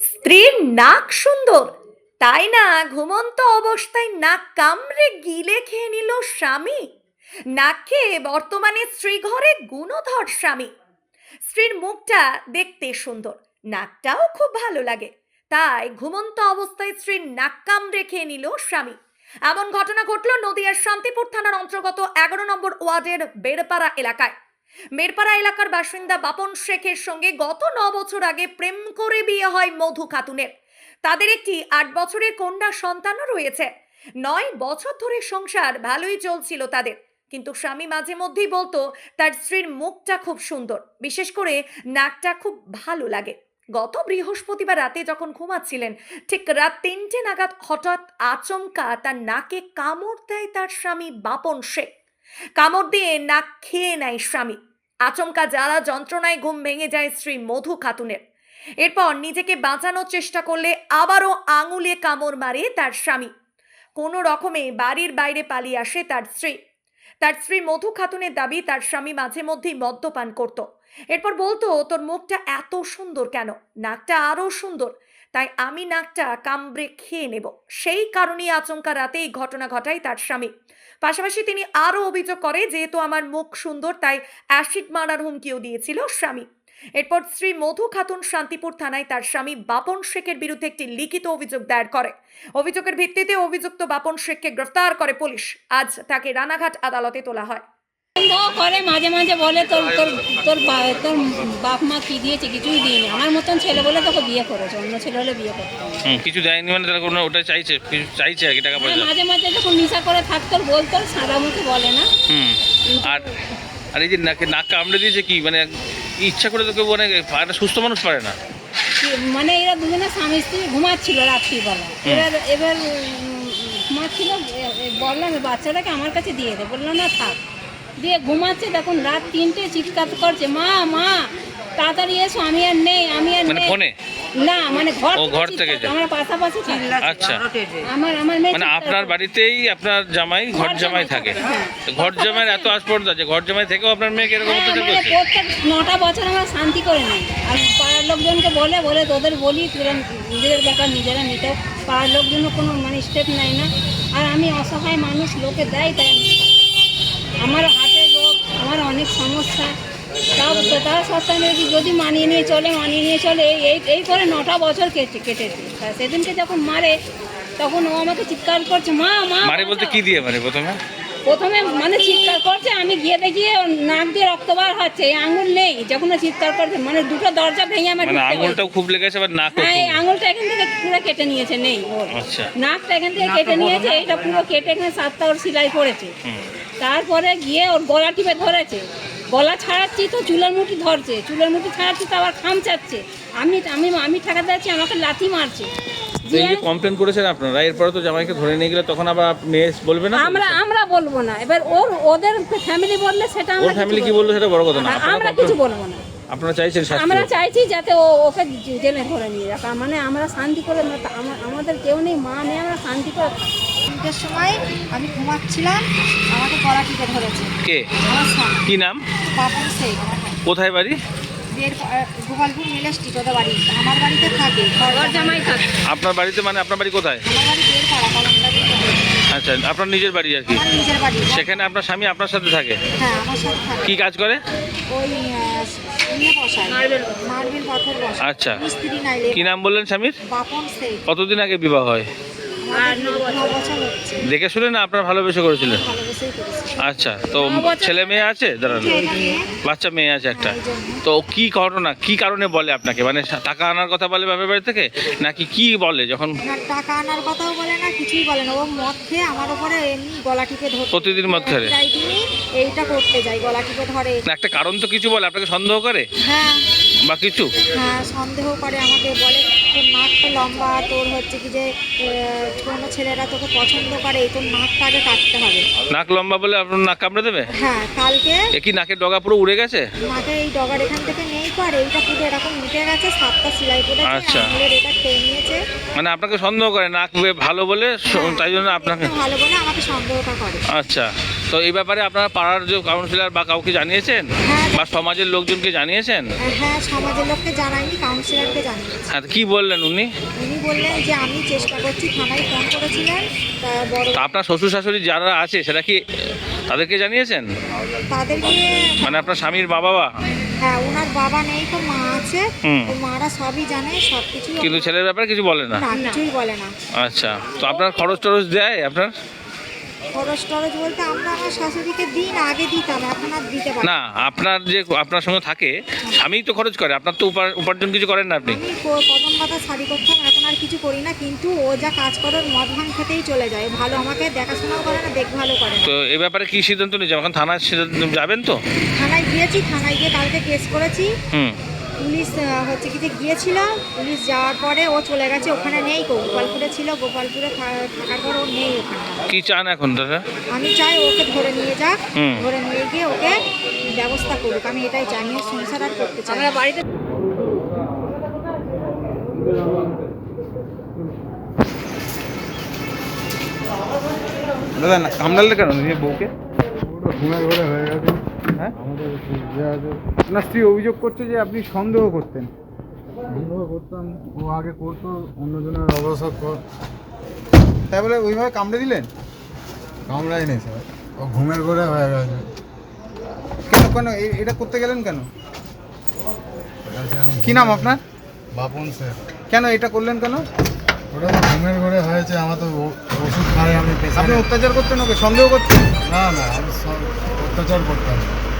স্ত্রীর নাক সুন্দর। তাই না ঘুমন্ত অবস্থায় নাক কামড়ে গিলে খেয়ে নিল স্বামী? নাক খেয়ে বর্তমানে স্ত্রী ঘরে গুণধর স্বামী। স্ত্রীর মুখটা দেখতে সুন্দর, নাকটাও খুব ভালো লাগে। তাই ঘুমন্ত অবস্থায় স্ত্রীর নাক কামড়ে খেয়ে নিল স্বামী। এমন ঘটনা ঘটল নদিয়ার শান্তিপুর থানার অন্তর্গত এগারো নম্বর ওয়ার্ডের বেড়পাড়া এলাকায়। মেরপাড়া এলাকার বাসিন্দা বাপন শেখের সঙ্গে গত ন বছর আগে প্রেম করে বিয়ে হয় মধু খাতুনের। তাদের একটি আট বছরের কন্যা সন্তানও রয়েছে। নয় বছর ধরে সংসার ভালোই চলছিল তাদের। কিন্তু স্বামী মাঝে মধ্যেই বলতো, তার স্ত্রীর মুখটা খুব সুন্দর। বিশেষ করে নাকটা খুব ভালো লাগে। গত বৃহস্পতিবার রাতে যখন ঘুমাচ্ছিলেন, ঠিক রাত তিনটে নাগাদ হঠাৎ আচমকা তার নাকে কামড় দেয় তার স্বামী বাপন শেখ। কামড় দিয়ে নাক খেয়ে নেয় স্বামী। আচমকা জ্বালা যন্ত্রণায় ঘুম ভেঙে যায় স্ত্রী মধু খাতুনের। এরপর নিজেকে বাঁচানোর চেষ্টা করলে আবারও আঙুলে কামড় মারে তার স্বামী। কোনো রকমে বাড়ির বাইরে পালিয়ে আসে তার স্ত্রী। তার স্ত্রী মধু খাতুনের দাবি তার স্বামী মাঝে মধ্যেই মদ্যপান করত। এরপর বলতো, তোর মুখটা এত সুন্দর কেন? নাকটা আরও সুন্দর। তাই আমি নাকটা কামড়ে খেয়ে নেব। সেই কারণেই আচমকা রাতে এই ঘটনা ঘটায় তার স্বামী। পাশাপাশি তিনি আরও অভিযোগ করে, যেহেতু আমার মুখ সুন্দর, তাই অ্যাসিড মারার হুমকিও দিয়েছিল স্বামী। এরপর শ্রী মধু খাতুন শান্তিপুর থানায় তার স্বামী বাপন শেখের বিরুদ্ধে একটি লিখিত অভিযোগ দায়ের করে। অভিযোগের ভিত্তিতে অভিযুক্ত বাপন শেখকে গ্রেফতার করে পুলিশ। আজ তাকে রানাঘাট আদালতে তোলা হয়। সন্দেহ করে মাঝে মাঝে বলে তোর তোর তোর তোর বাপ মা কি দিয়েছে? কিছুই দিইনি। আমার মতন ছেলে বলে তোকে বিয়ে করেছে অন্য ছেলে হলে বিয়ে করতো হুম, কিছু দেয়নি মানে তারা কোনো ওটা চাইছে কিছু চাইছে আর কি টাকা মানে পয়সা? মাঝে মাঝে যখন নিশা করে থাকতো বলতো সাদা মুখে বলে না। হুম। আর আর এই যে নাকে নাক কামড়ে দিয়েছে কি? মানে ইচ্ছা করে তো কেউ মানে একটা সুস্থ মানুষ পারে না। কি- মানে এরা দুজনে স্বামী স্ত্রী ঘুমাচ্ছিল রাত্রিবেলা। এবার এবার উম, ঘুমাচ্ছিল এ- এ- বললাম বাচ্চাটাকে আমার কাছে দিয়ে দে। বলল না থাক। দিয়ে ঘুমাচ্ছে দেখুন রাত তিনটে চিৎকার করছে মা মা তাড়াতাড়ি এসো আমি আর নেই আমি আর মানে নেই। ফোনে? না মানে ঘর ও, ঘর থেকে। আমরা পাশাপাশি থাকি। আচ্ছা। আমার আমার মেয়ে মানে আপনার বাড়িতেই আপনার জামাই ঘর জামাই থাকে? হ্যাঁ। ঘর জামাইয়ের এত আস্পর্ধা যে ঘর জামাই থেকেও আপনার মেয়েকে এরকম হ্যাঁ, অত্যাচার মানে প্রত্যেক নটা বছর আমরা শান্তি করে নিই। আর পাড়ার লোকজনকে বলে বলে তোদের বলি তোরা নিজেদের ব্যাপার নিজেরা নিতে। পাড়ার লোকজনও কোনো মানে স্টেপ নেয় না। আর আমি অসহায় মানুষ লোকে দেয় তাই। আমার হাতের রোগ আমার অনেক সমস্যা। তাও তার সত্ত্বেও যদি- যদি মানিয়ে নিয়ে চলে মানিয়ে নিয়ে চলে এই এই করে নটা বছর কেটে কেটেছে। তা সেদিনকে যখন মারে তখন ও আমাকে চিৎকার করছে মা মা মারে বলতে কি দিয়ে মানে প্রথমে? প্রথমে মানে চিৎকার করছে আমি গিয়ে দেখি নাক দিয়ে রক্ত বার হচ্ছে এই আঙুল নেই। যখন ও চিৎকার করছে মানে দুটো দরজা ভেঙে আমার মানে আঙুলটাও খুব লেগেছে আবার নাকও হ্যাঁ এই আঙুলটা এখান থেকে পুরো কেটে নিয়েছে নেই আচ্ছা। নাকটা এখান থেকে কেটে নিয়েছে এটা পুরো কেটে এখানে সাতটা ওর সেলাই পড়েছে। হুম। তারপরে গিয়ে ওর গলা টিপে ধরেছে। গলা ছাড়াচ্ছি তো চুলের মুঠি ধরছে। চুলের মুঠি ছাড়াচ্ছি তো আবার খামচাচ্ছে আমি আমি আমি ঠেকাতে যাচ্ছি আমাকে লাথি মারছে। এই যে কমপ্লেন করেছেন আপনারা এরপরে তো জামাইকে ধরে নিয়ে গেলে তখন আবার মেয়ে বলবে না আমরা আমরা বলব না। এবার ওর ওদের ফ্যামিলি বললে সেটা ওর আমরা কিছু ফ্যামিলি কি বলল সেটা বড় কথা না। আমরা কিছু বলব না। আপনারা চাইছেন আমরা চাইছি যাতে ও ওকে জেলে ধরে নিয়ে রাখা মানে আমরা শান্তি করে আমাদের কেউ নেই মা নেই আমরা শান্তি করে। তিনটের সময় আমি ঘুমাচ্ছিলাম আমাকে গলা টিপে ধরেছে। কে? আমার স্বামী। কি নাম? বাপন শেখ কোথায় বাড়ি? আমার বাড়িতে থাকে। জামাই থাকে। আপনার বাড়িতে মানে আপনার বাড়ি কোথায়? আমার বাড়ি আচ্ছা আপনার নিজের বাড়ি আর কি? নিজের বাড়ি। সেখানে আপনার স্বামী আপনার সাথে থাকে? হ্যাঁ আমার সাথে থাকে। কি কাজ করে? ওই ইয়ে আচ্ছা। কি নাম বললেন স্বামীর? বাপন শেখ। কতদিন আগে বিবাহ হয়? দেখে শুনে না আপনার ভালোবেসে করেছিলেন? আচ্ছা তো ছেলে মেয়ে আছে? দাঁড়ান। বাচ্চা মেয়ে আছে একটা। তো কি ঘটনা কি কারণে বলে আপনাকে? মানে টাকা আনার কথা বলে বাপের বাড়ি থেকে নাকি কি বলে যখন টাকা আনার কথাও বলে না কিছুই বলে না। ও মদ খেয়ে আমার উপরে এমনি গলা টিপে ধরে প্রতিদিন মদ খায়? এইটা করতে যাই গলা টিপে ধরে। একটা কারণ তো কিছু বলে আপনাকে সন্দেহ করে? হ্যাঁ। বা কিছু? হ্যাঁ সন্দেহ করে আমাকে বলে তোর নাকটা লম্বা তোর হচ্ছে কি যে কোনো ছেলেরা তোকে পছন্দ করে এই তোর নাকটা আগে কাটতে হবে। নাক লম্বা বলে আপনার নাক কামড়ে দেবে? হ্যাঁ কালকে এ কি নাকের ডগা পুরো উড়ে গেছে? নাকে এই ডগার এখান থেকে নেই তো আর এইটা পুরো এরকম উঠে গেছে সাতটা সেলাই পড়েছে আচ্ছা। এটা খেয়ে নিয়েছে মানে আপনাকে সন্দেহ করে নাক ভালো বলে তাই জন্য আপনাকে ভালো বলে আমাকে সন্দেহটা করে। আচ্ছা। তো এই ব্যাপারে আপনারা পাড়ার যে কাউন্সিলর বা কাউকে জানিয়েছেন? হ্যাঁ। বা সমাজের লোকজনকে জানিয়েছেন? হ্যাঁ সমাজের লোককে জানাইনি কাউন্সিলরকে জানিয়েছি। হ্যাঁ তো কি বললেন উনি? উনি বললেন যে আমি চেষ্টা করছি থানায় ফোন করেছিলেন তা বড় তা আপনার শ্বশুর শাশুড়ি যারা আছে সেটা কি তাদেরকে জানিয়েছেন? তাদেরকে মানে আপনার স্বামীর বাবা বা হ্যাঁ ওনার বাবা নেই তো মা আছে। হুম। তো মারা সবই জানে সব কিছু কিন্তু ছেলের ব্যাপারে কিছু বলে না? কিছুই বলে না। আচ্ছা তো আপনার খরচ টরচ দেয় আপনার? খরচ টরচ বলতে আমরা আমার শাশুড়িকে দিন আগে দিতাম এখন আর দিতে পারি না। আপনার যে আপনার সঙ্গে থাকে স্বামী তো খরচ করে আপনার তো উপার- উপার্জন কিছু করেন না আপনি। আমি প্রথম কথা শাড়ি করতাম এখন আর কিছু করি না কিন্তু ও যা কাজ করে মদ ভাঙ খেতেই চলে যায়। ভালো আমাকে দেখাশোনাও করে না দেখভালও করে না। তো এ ব্যাপারে কি সিদ্ধান্ত নিয়েছেন? এখন থানায় সিদ্ধান্ত যাবেন তো? থানায় গিয়েছি থানায় গিয়ে কালকে কেস করেছি। হুম। পুলিশ হচ্ছে কি যে গিয়েছিল পুলিশ যাওয়ার পরে ও চলে গেছে ওখানে নেই গো গোপালপুরে ছিল গোপালপুরে থাকার পর ও নেই ওখানে। কি চান এখন দাদা? আমি চাই ওকে ধরে নিয়ে যাক হুম। ধরে নিয়ে গিয়ে ওকে ব্যবস্থা করুক। আমি এটাই চাই আমি সংসার আর করতে চাই আমরা বাড়িতে দাদা না কামড়ালে কেন? বউকে? ঘুমের ঘরে হয়ে গেছে। হ্যাঁ? আমাদের ইয়ে আপনার স্ত্রী অভিযোগ করছে যে আপনি সন্দেহ করতেন। সন্দেহ করতাম ও আগে করতো অন্যজনের অবসর কর। তাই বলে ওইভাবে কামড়ে দিলেন? কামড়াই নেই স্যার ও ঘুমের ঘরে হয়ে গেছে। কেন কেন এটা করতে গেলেন কেন? কি নাম আপনার? বাপন স্যার। কেন এটা করলেন কেন? ওটা তো ঘুমের ঘরে হয়েছে আমার তো ওষুধ খাই আমি আপনি অত্যাচার করতেন ওকে সন্দেহ করতেন? না না আমি অত্যাচার করতাম